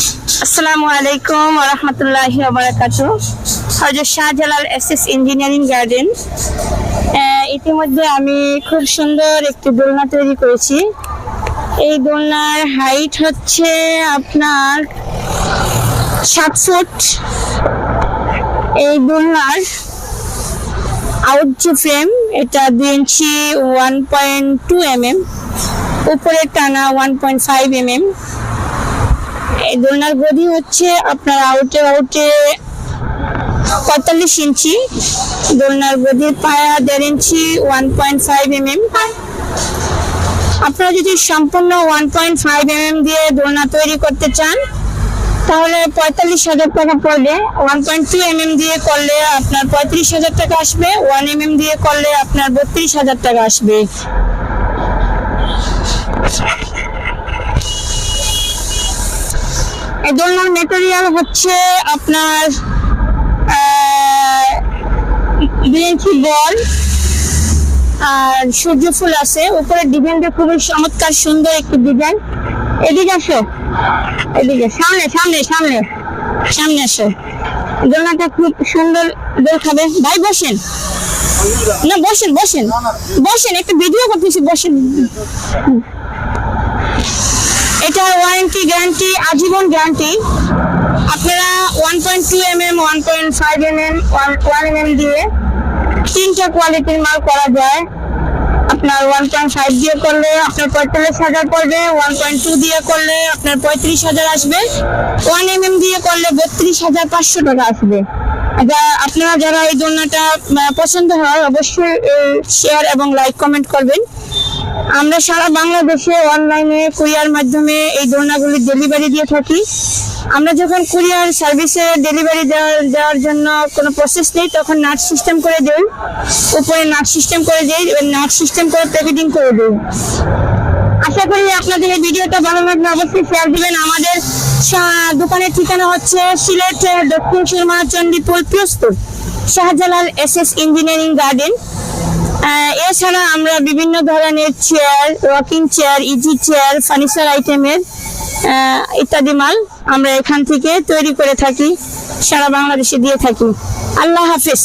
আসসালামু আলাইকুম রহমতুল্লাহ বারাকাত। হজরত Shahjalal S S engineering garden. ইতিমধ্যে আমি খুব সুন্দর একটি দোলনা তৈরি করেছি। এই দোলনার হাইট হচ্ছে আপনার সাত ফুট এই দোলনার আউট যে ফ্রেম এটা দুই ইঞ্চি one point two M M উপরে টানা one point five M M দোলনার গদি হচ্ছে আপনার আউটে আউটে পঁয়তাল্লিশ ইঞ্চি দোলনার গদির পায়া দেড় ইঞ্চি one point five M M আপনারা যদি সম্পূর্ণ one point five M M দিয়ে দোলনা তৈরি করতে চান, তাহলে পঁয়তাল্লিশ হাজার টাকা পড়বে। One point two M M দিয়ে করলে আপনার পঁয়ত্রিশ হাজার টাকা আসবে ওয়ান এম এম দিয়ে করলে আপনার বত্রিশ হাজার টাকা আসবে। এই দোলনার মেটেরিয়াল হচ্ছে আপনার দুই বল আর সূর্য ফুল আছে। উপরের ডিজাইনটা খুবই চমৎকার, সুন্দর একটি ডিজাইন এদিকে আসো। এদিকে, সামনে সামনে সামনে সামনে আসো। দোলনাটা খুব সুন্দর দোল খাবে। ভাই, বসেন। না, বসেন বসেন। বসেন, একটু ভিডিও করতেছি, বসেন। ওয়ারেন্টি গ্যারান্টি আজীবন গ্যারান্টি আপনারা one point two M M one point five M M one M M দিয়ে তিনটা কোয়ালিটির মাল করা যায়। আপনার ওয়ান পয়েন্ট ফাইভ দিয়ে করলে আপনার পঁয়তাল্লিশ হাজার পড়বে ওয়ান পয়েন্ট টু দিয়ে করলে আপনার পঁয়ত্রিশ হাজার আসবে। ওয়ান এম এম দিয়ে করলে বত্রিশ হাজার পাঁচশো টাকা আসবে। যা- আপনারা যারা এই দোলনাটা পছন্দ হয়, অবশ্যই শেয়ার এবং লাইক কমেন্ট করবেন। আমরা সারা বাংলাদেশে অনলাইনে কুরিয়ার মাধ্যমে এই দোলনাগুলি ডেলিভারি দিয়ে থাকি। আমরা যখন কুরিয়ার সার্ভিসে ডেলিভারি দেওয়ার জন্য কোনো প্রসেস নেই, তখন নাট সিস্টেম করে দেই। উপরে নাট সিস্টেম করে দেই নাট সিস্টেম করে প্যাকেটিং করে দেই। আশা করি আপনাদের এই ভিডিওটা ভালো লাগলে অবশ্যই শেয়ার দিবেন। আমাদের দোকানের ঠিকানা হচ্ছে সিলেট, দক্ষিণ সুরমা, চণ্ডীপুর প্রস্তুত Shahjalal S S engineering garden. এছাড়া আমরা বিভিন্ন ধরনের chair walking chair easy chair furniture আইটেমের ইত্যাদি মাল আমরা এখান থেকে তৈরি করে থাকি, সারা বাংলাদেশে দিয়ে থাকি। আল্লাহ হাফিজ।